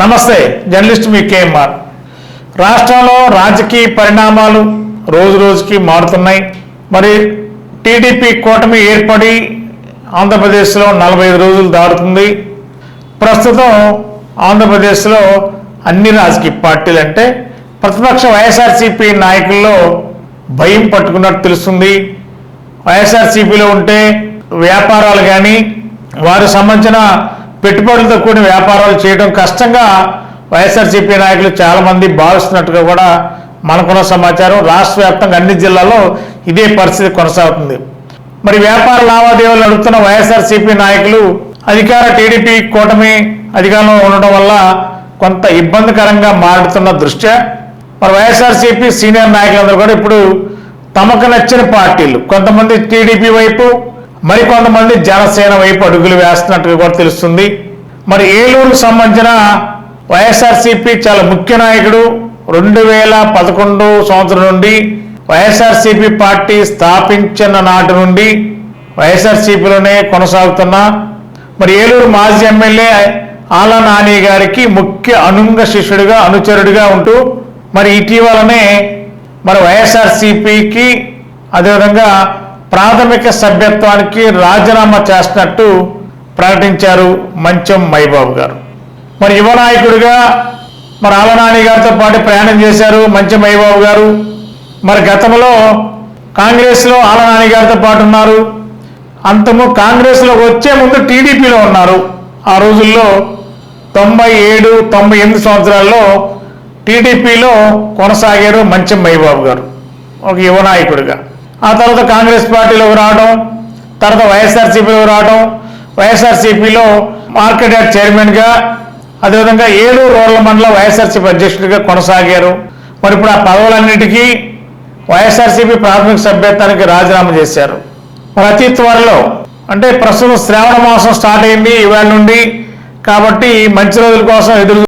నమస్తే జర్నలిస్ట్ మీ కేఎంఆర్. రాష్ట్రంలో రాజకీయ పరిణామాలు రోజు రోజుకి మారుతున్నాయి. మరి టీడీపీ కూటమి ఏర్పడి ఆంధ్రప్రదేశ్లో నలభై రోజులు దాటుతుంది. ప్రస్తుతం ఆంధ్రప్రదేశ్లో అన్ని రాజకీయ పార్టీలు అంటే ప్రతిపక్ష వైఎస్ఆర్సీపీ నాయకుల్లో భయం పట్టుకున్నట్టు తెలుస్తుంది. వైఎస్ఆర్సీపీలో ఉంటే వ్యాపారాలు కానీ వారికి సంబంధించిన పెట్టుబడులతో కూడిన వ్యాపారాలు చేయడం కష్టంగా వైఎస్ఆర్సీపీ నాయకులు చాలామంది భావిస్తున్నట్టుగా కూడా మనకున్న సమాచారం. రాష్ట్ర వ్యాప్తంగా అన్ని జిల్లాల్లో ఇదే పరిస్థితి కొనసాగుతుంది. మరి వ్యాపార లావాదేవీలు నడుపుతున్న వైఎస్ఆర్సీపీ నాయకులు అధికార టీడీపీ కూటమి అధికారంలో ఉండడం వల్ల కొంత ఇబ్బందికరంగా మారుతున్న దృష్ట్యా? మరి వైఎస్ఆర్సీపీ సీనియర్ నాయకులందరూ కూడా ఇప్పుడు తమకు నచ్చిన పార్టీలు కొంతమంది టీడీపీ వైపు మరి కొంతమంది జనసేన వైపు అడుగులు వేస్తున్నట్టుగా కూడా తెలుస్తుంది. మరి ఏలూరుకు సంబంధించిన వైఎస్ఆర్సీపీ చాలా ముఖ్య నాయకుడు రెండు వేల పదకొండు సంవత్సరం నుండి వైఎస్ఆర్సీపీ పార్టీ స్థాపించిన నాటి నుండి వైఎస్ఆర్సీపీలోనే కొనసాగుతున్న మరి ఏలూరు మాజీ ఎమ్మెల్యే ఆలా నాని గారికి ముఖ్య అనుంగ శిష్యుడిగా అనుచరుడిగా ఉంటూ మరి ఇటీవలనే మరి వైఎస్ఆర్సీపీకి అదేవిధంగా ప్రాథమిక సభ్యత్వానికి రాజీనామా చేస్తున్నట్టు ప్రకటించారు మంచం మైబాబు గారు. మరి యువ నాయకుడిగా మరి ఆలనాని గారితో పాటు ప్రయాణం చేశారు మంచం మైబాబు గారు. మరి గతంలో కాంగ్రెస్లో ఆలనాని గారితో పాటు ఉన్నారు. అంతము కాంగ్రెస్లో వచ్చే ముందు టీడీపీలో ఉన్నారు. ఆ రోజుల్లో తొంభై ఏడు తొంభై ఎనిమిది సంవత్సరాల్లో టీడీపీలో కొనసాగారు మంచం మైబాబు గారు. ఒక యువ నాయకుడిగా. ఆ తర్వాత కాంగ్రెస్ పార్టీలోకి రావడం తర్వాత వైఎస్ఆర్సీపీలోకి రావడం. వైఎస్ఆర్సీపీలో మార్కెట్ యార్డ్ చైర్మన్గా అదేవిధంగా ఏలూరు రోడ్ల మండల వైఎస్ఆర్సీపీ అధ్యక్షుడిగా కొనసాగారు. మరి ఇప్పుడు ఆ పదవులన్నిటికీ వైఎస్ఆర్సీపీ ప్రాథమిక సభ్యత్వానికి రాజీనామా చేశారు. మరి అతి త్వరలో అంటే ప్రస్తుతం శ్రావణ మాసం స్టార్ట్ అయింది ఇవాళ నుండి కాబట్టి మంచి రోజుల కోసం ఎదురు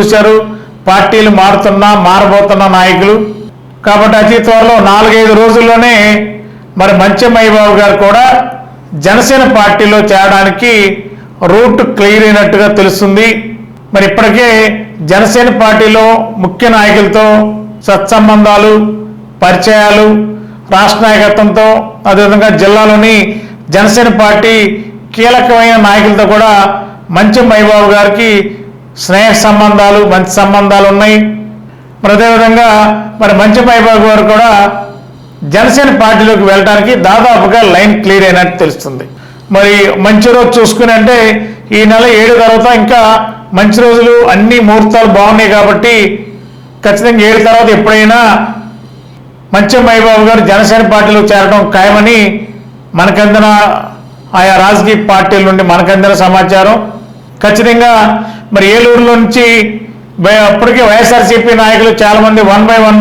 చూశారు. పార్టీలు మారుతున్నా మారబోతున్న నాయకులు. కాబట్టి అతి త్వరలో నాలుగైదు రోజుల్లోనే మరి మంచమయ్యబాబు గారు కూడా జనసేన పార్టీలో చేరడానికి రూట్ క్లియర్ అయినట్టుగా తెలుస్తుంది. మరి ఇప్పటికే జనసేన పార్టీలో ముఖ్య నాయకులతో సత్సంబంధాలు పరిచయాలు రాష్ట్ర నాయకత్వంతో అదేవిధంగా జిల్లాలోని జనసేన పార్టీ కీలకమైన నాయకులతో కూడా మంచి మైబాబు గారికి స్నేహ సంబంధాలు మంచి సంబంధాలు ఉన్నాయి. మరి అదేవిధంగా మరి మంచి మైబాబు గారు కూడా జనసేన పార్టీలోకి వెళ్ళడానికి దాదాపుగా లైన్ క్లియర్ అయినట్టు తెలుస్తుంది. మరి మంచి రోజు చూసుకుని అంటే ఈ నెల ఏడు తర్వాత ఇంకా మంచి రోజులు అన్ని ముహూర్తాలు బాగున్నాయి కాబట్టి ఖచ్చితంగా ఏడు తర్వాత ఎప్పుడైనా మంచం మైబాబు గారు జనసేన పార్టీలో చేరడం ఖాయమని మనకందిన ఆయా రాజకీయ పార్టీల నుండి మనకందిన సమాచారం. ఖచ్చితంగా మరి ఏలూరు నుంచి అప్పటికే వైఎస్ఆర్సీపీ నాయకులు చాలామంది వన్ బై వన్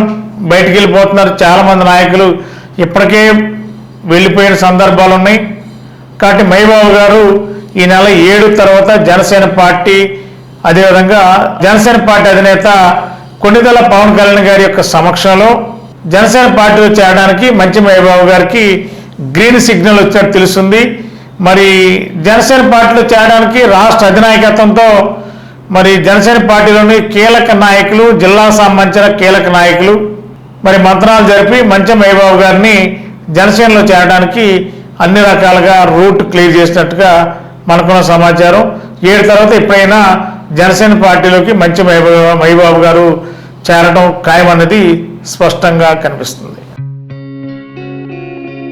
బయటికి వెళ్ళిపోతున్నారు. చాలామంది నాయకులు ఇప్పటికే వెళ్ళిపోయిన సందర్భాలు ఉన్నాయి. కాబట్టి మహిబాబు గారు ఈ నెల ఏడు తర్వాత జనసేన పార్టీ అదేవిధంగా జనసేన పార్టీ అధినేత కొన్నిదల పవన్ కళ్యాణ్ గారి యొక్క సమక్షంలో జనసేన పార్టీలో చేరడానికి మంచి మైబాబు గారికి గ్రీన్ సిగ్నల్ వచ్చినట్టు తెలుస్తుంది. మరి జనసేన పార్టీలో చేరడానికి రాష్ట్ర అధినాయకత్వంతో మరి జనసేన పార్టీలోని కీలక నాయకులు జిల్లా సంబంధించిన కీలక నాయకులు మరి మంత్రాలు జరిపి మంచం మైబాబు గారిని జనసేనలో చేరడానికి అన్ని రకాలుగా రూట్ క్లియర్ చేసినట్టుగా మనకున్న సమాచారం. ఏడు తర్వాత ఎప్పుడైనా జనసేన పార్టీలోకి మంచి మైబాబు మైబాబు గారు చేరడం ఖాయమన్నది స్పష్టంగా కనిపిస్తుంది.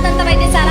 రామకృష్ణ వైద్యశాల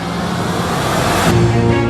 Thank you.